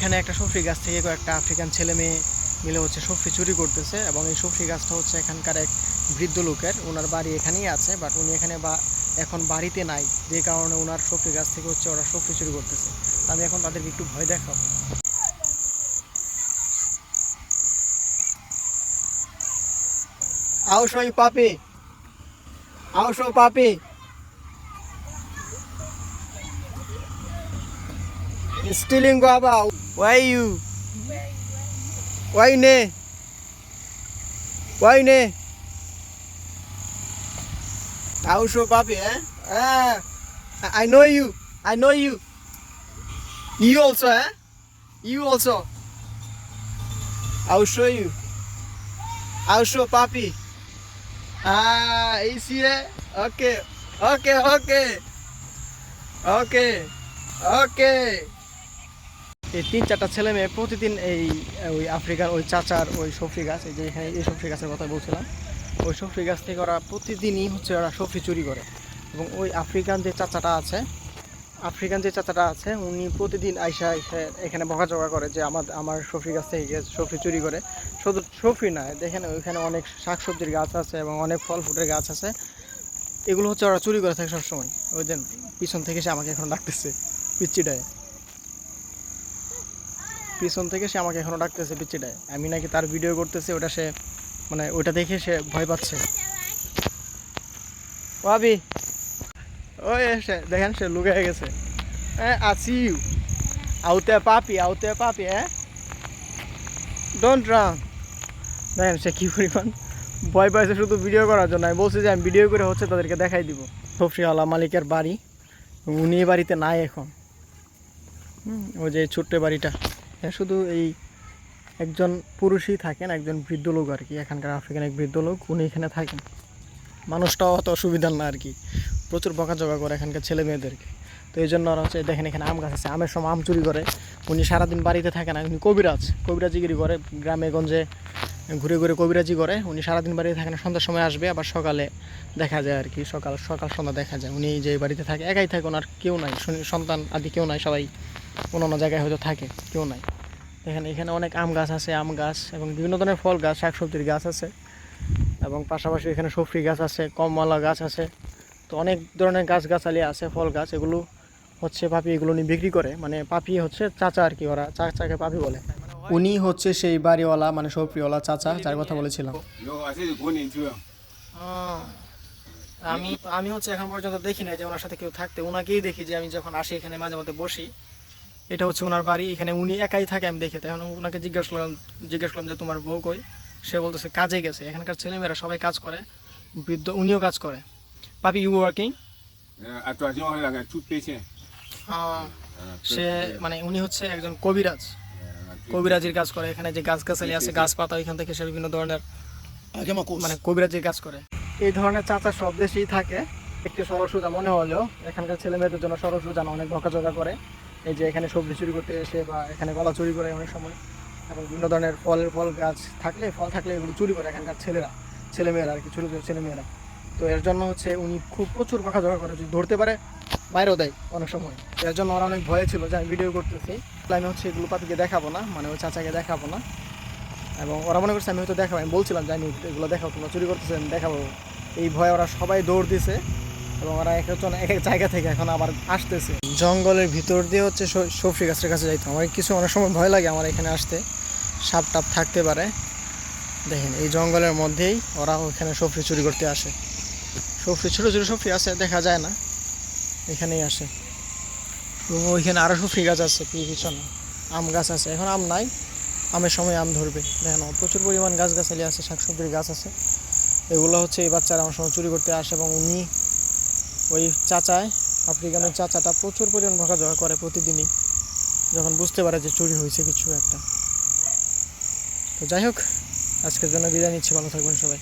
এখানে একটা সফরি গাছ থেকে কয়েকটা আফ্রিকান ছেলে মেয়ে মিলে হচ্ছে সফরি চুরি করতেছে এবং এই সফরি গাছটা হচ্ছে এখানকার এক বৃদ্ধ লোকের ওনার বাড়ি এখানেই আছে বাট উনি এখানে বা এখন বাড়িতে নাই যে কারণে ওনার সফরি গাছ থেকে হচ্ছে ওরা সফরি চুরি করতেছে আমি এখন তাদেরকে একটু ভয় দেখাবো. I'll show puppy. He's stealing guava. Why you? Why ne? Why ne? I'll show puppy, eh? Ah, I know you. I know you. You also, eh? You also. I'll show you. I'll show puppy. Ah, is here? Okay, okay, okay, okay, okay. এই তিন চারটা ছেলে মেয়ে প্রতিদিন এই, ওই আফ্রিকার ওই চাচার ওই সফরি গাছ, এই যে এখানে এই সফরি গাছের কথা বলছিলাম, ওই সফরি গাছ থেকে ওরা প্রতিদিনই হচ্ছে ওরা সফরি চুরি করে। এবং ওই আফ্রিকান যে চাচাটা আছে, আফ্রিকান যে চাচাটা আছে, উনি প্রতিদিন আইসা এখানে বকাঝকা করে যে আমার আমার সফরি গাছ থেকে সফরি চুরি করে। শুধু সফরি না, দেখেন ওইখানে অনেক শাকসবজির গাছ আছে এবং অনেক ফল ফুটের গাছ আছে। এগুলো হচ্ছে ওরা চুরি করে থাকে সবসময়। ওই যে পিছন থেকে সে আমাকে এখন ডাকতেছে, পিচ্চিটায়। পিছন থেকে সে আমাকে এখনও ডাকতেছে পিচ্চিটায় আমি নাকি তার ভিডিও করতেছি, ওটা সে মানে ওটা দেখে সে ভয় পাচ্ছে। ভাবি ওই সে, দেখেন সে লুকে গেছে। হ্যাঁ আছি আউতে পাপি আউতে পাপি হ্যাঁ ডোন্ট রান দেখেন সে কী পরিমাণ ভয় পাইছে শুধু ভিডিও করার জন্য। আমি বলছি যে, আমি ভিডিও করে হচ্ছে তাদেরকে দেখাই দিব। সফরিওয়ালা মালিকের বাড়ি। উনি বাড়িতে নাই এখন। ওই যে ছোট্ট বাড়িটা। হ্যাঁ শুধু এই একজন পুরুষই থাকেন, একজন বৃদ্ধ লোক আর কি, এখানকার আফ্রিকান এক বৃদ্ধ লোক, উনি এখানে থাকেন। মানুষটাও অত অসুবিধার না আর কি, প্রচুর বকাঝকা করে এখানকার ছেলে মেয়েদেরকে তো এই জন্য ওরা হচ্ছে, দেখেন এখানে আম গাছ আছে, আমের সময় আম চুরি করে। উনি সারাদিন বাড়িতে থাকে না, উনি কবিরাজ, কবিরাজিগিরি করে, গ্রামে, গঞ্জে ঘুরে ঘুরে কবিরাজি করে। উনি সারাদিন বাড়িতে থাকে না, সন্ধ্যার সময় আসবে, আবার সকালে দেখা যায় আর কি, সকাল সকাল সন্ধ্যা দেখা যায়। উনি যে বাড়িতে থাকে, একাই থাকে, ওনার কেউ নাই সন্তান আদি কেউ নাই, সবাই। অন্য অন্য জায়গায় হয়তো থাকে, কেউ নাই। দেখেন, এখানে অনেক আম গাছ আছে, আম গাছ এবং বিভিন্ন ধরনের ফল গাছ, শাকসবজির গাছ আছে এবং পাশাপাশি এখানে সফরি গাছ আছে, কমলা গাছ আছে। তো অনেক ধরনের গাছ গাছালি আছে, ফল গাছ, এগুলো হচ্ছে পাপি এগুলো উনি বিক্রি করে। মানে পাপি হচ্ছে চাচা আর কি ওরা, চাচাকে পাপি বলে। উনি হচ্ছে সেই বাড়িওয়ালা মানে সফরিওয়ালা চাচা, যার কথা বলেছিলাম. আমি আমি হচ্ছে এখন পর্যন্ত দেখি না যে ওনার সাথে কেউ থাকতে। ওনাকেই দেখি যে আমি যখন আসি এখানে মাঝে মধ্যে বসি। এটা হচ্ছে ওনার বাড়ি। এখানে উনি একাই থাকে আমি দেখি। তখন ওনাকে জিজ্ঞেস করলাম জিজ্ঞেস করলাম যে তোমার বউ কই? সে বলতেছে কাজে গেছে। এখানকার ছেলেমেয়েরা সবাই কাজ করে বৃদ্ধ উনিও কাজ করে। পাপি ইউ ওয়ার্কিং patient. সে মানে উনি হচ্ছে একজন কবিরাজ। কবিরাজির কাজ করে। এখানে যে গাছ গাছালি আছে গাছপাতা এখান থেকে সে বিভিন্ন ধরনের মানে কবিরাজির কাজ করে। এই ধরনের চাচা সব দেশেই থাকে। একটু সরসুজা মনে হলেও এখানকার ছেলে মেয়েদের জন্য সরসুজা না অনেক বকাঝকা করে। এই যে এখানে সবজি চুরি করতে এসে বা এখানে গলা চুরি করে অনেক সময়। এবং বিভিন্ন ধরনের ফলের ফল গাছ থাকলে, ফল থাকলে এগুলো চুরি করে এখানকার ছেলেরা, ছেলেমেয়েরা আর কি ছোটো ছোটো ছেলেমেয়েরা। তো এর জন্য হচ্ছে উনি খুব প্রচুর বকাঝকা করে যদি ধরতে পারে, বাইরেও দেয় অনেক সময়। এর জন্য ওরা অনেক ভয়ে ছিল যে আমি ভিডিও করতেছি। আমি হচ্ছে এগুলো পাপিকে দেখাবো না মানে ওই চাচাকে দেখাবো না। এবং ওরা মনে করছে, আমি হয়তো দেখাবো, আমি বলছিলাম যে আমি এগুলো দেখাবো, তোমরা চুরি করতেছে, আমি দেখাবো। এই ভয়ে ওরা সবাই দৌড় দিছে। এবং ওরা এক এক এক জায়গা থেকে এখন আবার আসতেছে। জঙ্গলের ভিতর দিয়ে হচ্ছে সফরি গাছের কাছে যাইতো। আমার কিছু অনেক সময় ভয় লাগে আমার এখানে আসতে। সাপ টাপ থাকতে পারে। দেখেন, এই জঙ্গলের মধ্যেই ওরা ওখানে সফরি চুরি করতে আসে। সফরি, ছোটো ছোটো সফরি আছে, দেখা যায় না। এখানেই আসে। এবং ওইখানে আরও সফরি গাছ আছে পি পিছনে। আম গাছ আছে। এখন আম নাই। আমের সময় আম ধরবে। দেখেন প্রচুর পরিমাণ গাছ গাছালি আছে, শাকসবজির গাছ আছে। এগুলো হচ্ছে এই বাচ্চারা আমার সময় চুরি করতে আসে এবং উনি ওই চাচায় আফ্রিকানের চাচাটা প্রচুর পরিমাণ ভোগাজোগা করে প্রতিদিনই, যখন বুঝতে পারে যে চুরি হয়েছে কিছু একটা। তো যাই হোক, আজকের জন্য বিদায় নিচ্ছি, ভালো থাকবেন সবাই।